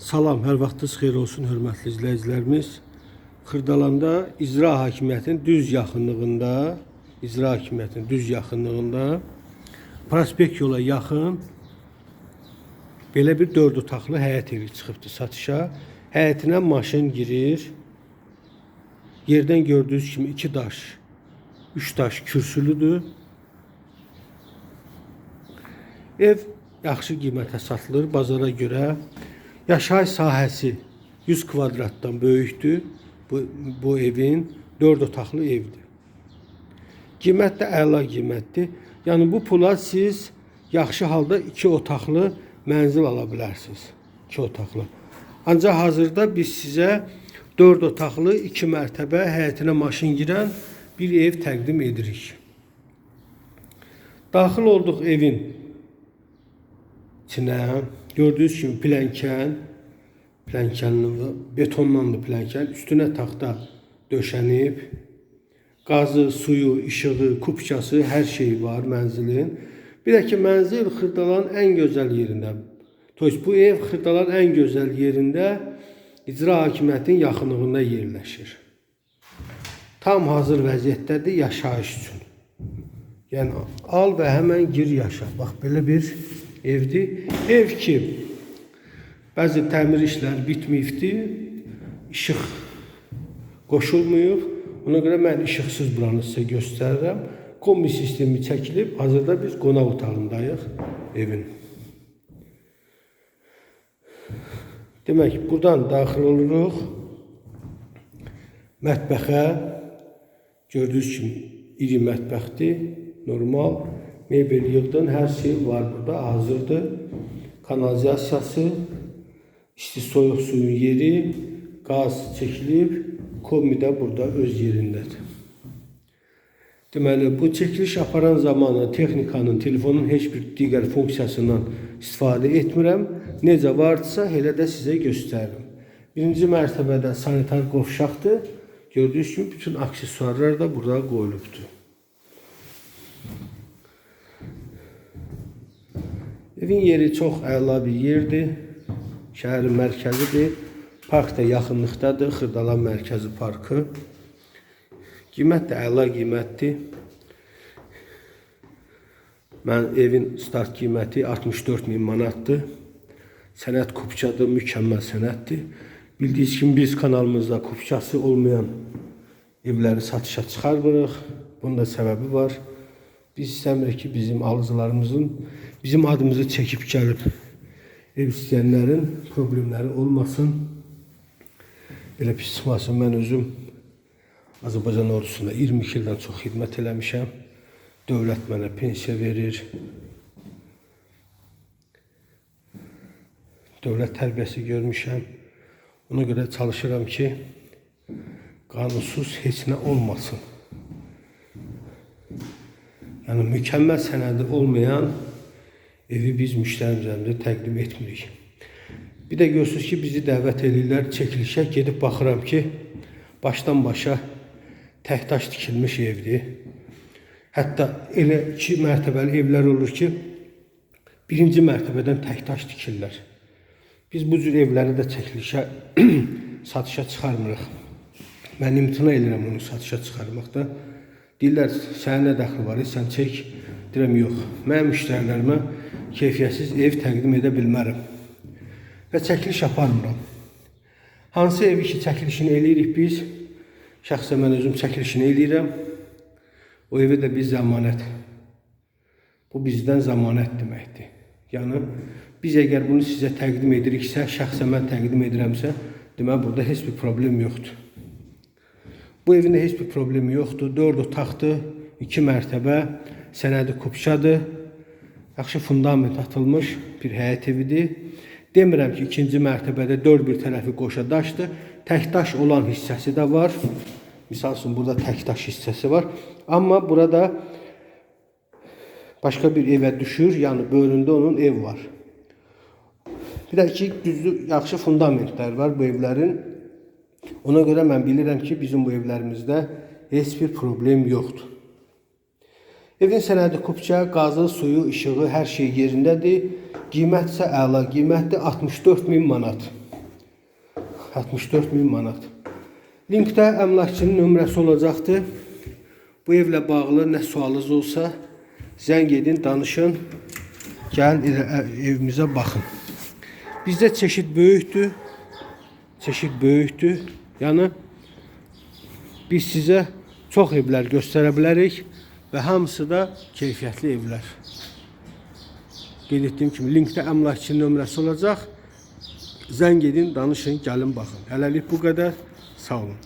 Salam, hər vaxtınız xeyir olsun, hörmətli izləyicilərimiz. Xırdalanda icra hakimiyyətinin düz yaxınlığında, icra hakimiyyətinin düz yaxınlığında prospekt yola yaxın belə bir dörd otaqlı həyət evi çıxıbdı satışa. Həyətinə maşın girir. Yerdən gördüyünüz kimi iki daş, üç daş kürsülüdür. Ev yaxşı qiymətə satılır bazara görə. Yaşayış sahəsi 100 kvadratdan böyükdür. Bu, bu evin 4 otaqlı evdir. Qiymət də əla qiymətdir. Yəni bu pula siz yaxşı halda 2 otaqlı mənzil ala bilərsiniz. 2 otaqlı. Ancaq hazırda biz sizə 4 otaqlı 2 mərtəbə həyətinə maşın girən bir ev təqdim edirik. Daxil olduq evin içinə. Gördüyünüz kimi plənkən, plənkənli betonlandı plənkən, üstünə taxta döşənib. Qazı, suyu, işığı, kupçası, hər şey var mənzilin. Bir də ki, mənzil Xırdalanın ən gözəl yerində. Toys bu ev Xırdalanın ən gözəl yerində icra hakimiyyətinin yaxınlığında yerləşir. Tam hazır vəziyyətdədir yaşayış üçün. Yəni al və həmən gir yaşa. Bax belə bir evdir. Ev ki bəzi təmir işləri bitməyibdi. İşıq qoşulmayıb. Ona görə mən işıqsız buranı sizə göstərirəm. Kombi sistemi çəkilib. Hazırda biz qonaq otağındayıq evin. Demək, buradan daxil oluruq. Mətbəxə gördüyünüz kimi iri mətbəxdir. Normal mebel yığdın, hər şey var burada, hazırdır. Kanalizasiyası, isti soyuq suyun yeri, qaz çəkilib, kombi də burada öz yerindədir. Deməli, bu çəkiliş aparan zamanı texnikanın, telefonun heç bir digər funksiyasından istifadə etmirəm. Necə vardısa, elə də sizə göstərirəm. Birinci mərtəbədə sanitar qovşaqdır. Gördüyünüz kimi bütün aksesuarlar da burada qoyulubdur. Evin yeri çox əla bir yerdir. Şəhərin mərkəzidir. Park da yaxınlıqdadır. Xırdalan Mərkəzi Parkı. Qiymət də əla qiymətdir. Mən evin start qiyməti 64 min manatdır. Sənət kupçadır, mükəmməl sənətdir. Bildiyiniz kimi biz kanalımızda kupçası olmayan evləri satışa çıxarmırıq. Bunun da səbəbi var. Biz istəmirik ki, bizim alıcılarımızın bizim adımızı çəkib gəlib ev istəyənlərin problemləri olmasın. Belə pis çıxmasın. Mən özüm Azərbaycan ordusunda 22 ildən çox xidmət eləmişəm. Dövlət mənə pensiya verir. Dövlət tərbiyəsi görmüşəm. Ona görə çalışıram ki, qanunsuz heç nə olmasın. Yəni mükəmməl sənədi olmayan evi biz müştərimizə təqdim etmirik. Bir də görürsüz ki, bizi dəvət edirlər çəkilişə. Gedib baxıram ki, başdan başa təkdaş tikilmiş evdir. Hətta elə iki mərtəbəli evlər olur ki, birinci mərtəbədən təkdaş tikirlər. Biz bu cür evləri də çəkilişə satışa çıxarmırıq. Mən imtina edirəm onu satışa çıxarmaqda. Deyirlər, sənin nə dəxli var, sən çək. Deyirəm, yox. Mənim müştərilərimə keyfiyyətsiz ev təqdim edə bilmərəm. Və çəkiliş aparmıram. Hansı evi ki, çəkilişini eləyirik biz, şəxsən mən özüm çəkilişini eləyirəm. O evə də biz zəmanət. Bu bizdən zəmanət deməkdir. Yəni biz əgər bunu sizə təqdim ediriksə, şəxsən mən təqdim edirəmsə, deməli burada heç bir problem yoxdur. Bu evin heç bir problemi yoxdur. 4 otaqdır, 2 mərtəbə, sənədi kupçadır. Yaxşı fundament atılmış bir həyət evidir. Demirəm ki, ikinci mərtəbədə 4 bir tərəfi qoşa daşdır. Tək daş olan hissəsi də var. Misal üçün burada tək daş hissəsi var. Amma burada başqa bir evə düşür, yəni böyründə onun ev var. Bir də ki, düzdür, yaxşı fundamentlər var bu evlərin. Ona görə mən bilirəm ki, bizim bu evlərimizdə heç bir problem yoxdur. Evin sənədi kupça, qazı, suyu, işığı, hər şey yerindədir. Qiymət isə əla qiymətdir, 64 min manat. 64 min manat. Linkdə əmlakçının nömrəsi olacaqdır. Bu evlə bağlı nə sualınız olsa zəng edin, danışın. Gəlin evimizə baxın. Bizdə çeşid böyükdür. Çeşid böyükdür. Yəni biz sizə çox evlər göstərə bilərik və hamısı da keyfiyyətli evlər. Qeyd etdiyim kimi linkdə əmlakçının nömrəsi olacaq. Zəng edin, danışın, gəlin baxın. Hələlik bu qədər. Sağ olun.